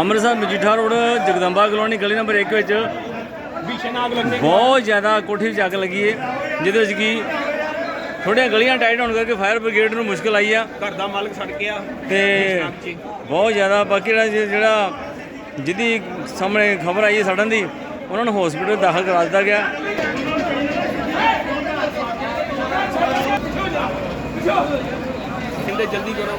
Amritsar Majitha road Jagdamba colony ਗਲੀ number 1 ਵਿੱਚ ਬਹੁਤ ਜ਼ਿਆਦਾ ਕੋਠੀ ਵਿੱਚ ਅੱਗ ਲੱਗੀ ਹੈ ਜਿਹਦੇ ਵਿੱਚ ਕੀ ਥੋੜ੍ਹੀਆਂ ਗਲੀਆਂ ਟਾਈਟ ਹੋਣ ਕਰਕੇ ਫਾਇਰ ਬ੍ਰਿਗੇਡ ਨੂੰ ਮੁਸ਼ਕਲ ਆਈ ਆ। ਘਰ ਦਾ ਮਾਲਕ ਸੜ ਗਿਆ। ਤੇ ਬਹੁਤ ਜ਼ਿਆਦਾ ਬਾਕੀ ਜਿਹੜਾ ਜਿਹੜਾ ਜਿਹਦੀ ਸਾਹਮਣੇ ਖਬਰ ਆਈ ਹੈ ਸੜਨ ਦੀ ਉਹਨਾਂ ਨੂੰ ਹਸਪੀਟਲ ਦਾਖਲ ਕਰਾ ਦਿੱਤਾ ਗਿਆ। ਜਲਦੀ ਕਰੋ।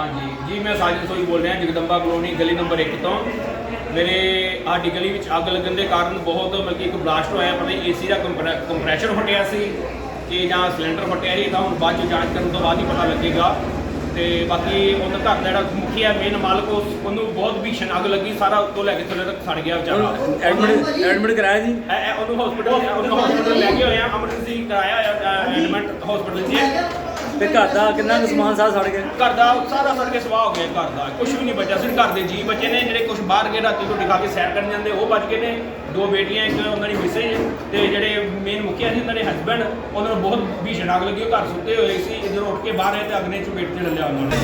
ਹਾਂਜੀ। ਜੀ ਮੈਂ ਸਾਜਨ ਸੋਈ ਬੋਲ ਰਿਹਾ ਜਗਦੰਬਾ ਕਲੋਨੀ ਗਲੀ ਨੰਬਰ 1 ਤੋਂ। ਮੇਰੇ ਆਡੀ ਗਲੀ ਵਿੱਚ ਅੱਗ ਲੱਗਣ ਦੇ ਕਾਰਨ ਬਹੁਤ ਮਤਲਬ ਕਿ ਇੱਕ ਬਲਾਸਟ ਹੋਇਆ ਪਤਾ ਨਹੀਂ ਏਸੀ ਦਾ ਕੰਪਰੈ- ਕੰਪਰੈਸ਼ਰ ਫਟਿਆ ਸੀ ਕਿ ਜਾਂ ਸਿਲੰਡਰ ਫਟਿਆ ਸੀ ਤਾਂ ਹੁਣ ਬਾਅਦ ਚ ਜਾਂਚ ਕਰਨ ਤੋਂ ਬਾਅਦ ਹੀ ਪਤਾ ਲੱਗੇਗਾ। ਤੇ ਬਾਕੀ ਉਹਦਾ ਘਰ ਦਾ ਜਿਹੜਾ ਮੁਖੀ ਹੈ ਮੇਨ ਮਾਲਕ ਉਸ ਉਹਨੂੰ ਬਹੁਤ ਭੀਸ਼ਣ ਅੱਗ ਲੱਗੀ ਸਾਰਾ ਉੱਤੋਂ ਲੈ ਕੇ ਥੱਲੇ ਤੱਕ ਸੜ ਗਿਆ ਵਿਚਾਰਾ। ਐਡਮਿਟ ਐਡਮਿਟ ਕਰਾਇਆ ਜੀ? ਐ- ਐ ਉਹਨੂੰ ਹਸਪੀਟਲ ਉਹਨੂੰ ਹਸਪੀਟਲ ਲੈ ਕੇ ਹੋਏ ਆ ਐਮਰਜੈਂਸੀ ਕਰਾਇਆ ਐਡਮਿਟ ਹਸਪੀਟਲ 'ਚ। ਤੇ ਘਰ ਦਾ ਕਿੰਨਾ ਕੁ ਸਮਾਨ ਸਾਰਾ ਸੜ ਗਿਆ? ਘਰ ਦਾ ਸਾਰਾ ਸੜ ਕੇ ਸਵਾਹ ਹੋ ਗਿਆ ਘਰ ਦਾ। ਕੁਝ ਵੀ ਨਹੀਂ ਬਚਿਆ। ਸਿਰਫ ਘਰ ਦੇ ਜੀ ਬਚੇ ਨੇ ਜਿਹੜੇ ਕੁਝ ਬਾਹਰ ਗਏ ਰਾਤੀ ਰੋਟੀ ਖਾ ਕੇ ਸੈਰ ਕਰਨ ਜਾਂਦੇ ਉਹ ਬਚ ਗਏ ਨੇ। ਦੋ ਬੇਟੀਆਂ ਇੱਕ ਉਹਨਾਂ ਦੀ ਮਿਸੇਜ ਤੇ ਜਿਹੜੇ ਮੇਨ ਮੁਖੀਆ ਸੀ ਉਹਨਾਂ ਦੇ ਹਸਬੰਡ ਉਹਨਾਂ ਨੂੰ ਬਹੁਤ ਭੀਸ਼ਣ ਅੱਗ ਲੱਗੀ ਉਹ ਘਰ ਸੁੱਤੇ ਹੋਏ ਸੀ। ਇੱਧਰ ਉੱਠ ਕੇ ਬਾਹਰ ਆਏ ਤੇ ਅਗਨੇ ਚਪੇਟ ਚ ਲਿਆ ਉਹਨਾਂ ਨੇ।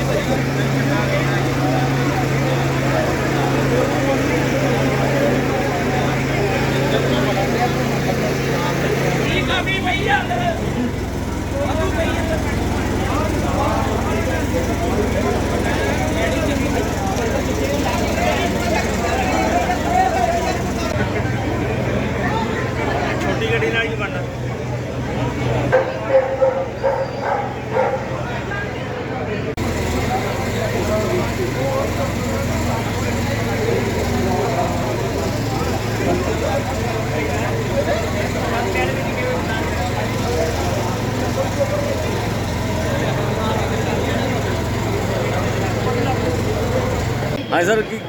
ਹਾਂਜੀ ਸਰ, ਕੀ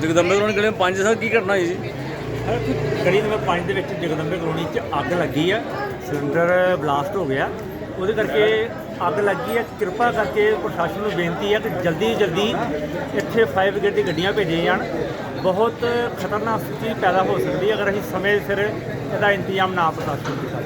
ਜਗਦੰਬੇ ਕਲੋਨੀ ਗਲੀ ਪੰਜ ਸਰ, ਕੀ ਘਟਨਾ ਹੋਈ ਜੀ ਗਲੀ ਨੰਬਰ 5 ਦੇ ਵਿੱਚ ਜਗਦੰਬੇ ਕਲੋਨੀ 'ਚ ਅੱਗ ਲੱਗੀ ਆ, ਸਿਲੰਡਰ ਬਲਾਸਟ ਹੋ ਗਿਆ। ਉਹਦੇ ਕਰਕੇ ਅੱਗ ਲੱਗੀ ਹੈ ਕਿਰਪਾ ਕਰਕੇ ਪ੍ਰਸ਼ਾਸਨ ਨੂੰ ਬੇਨਤੀ ਹੈ ਕਿ ਜਲਦੀ ਜਲਦੀ ਇੱਥੇ ਫਾਇਰ ਬ੍ਰਿਗੇਡ ਦੀ ਗੱਡੀਆਂ ਭੇਜੀਆਂ ਜਾਣ। ਬਹੁਤ ਖਤਰਨਾਕ ਸਥਿਤੀ ਪੈਦਾ ਹੋ ਸਕਦੀ ਹੈ ਅਗਰ ਅਸੀਂ ਸਮੇਂ ਸਿਰ ਇਹਦਾ ਇੰਤਜ਼ਾਮ ਨਾ ਪ੍ਰਸ਼ਾਸਨ ਕੀਤਾ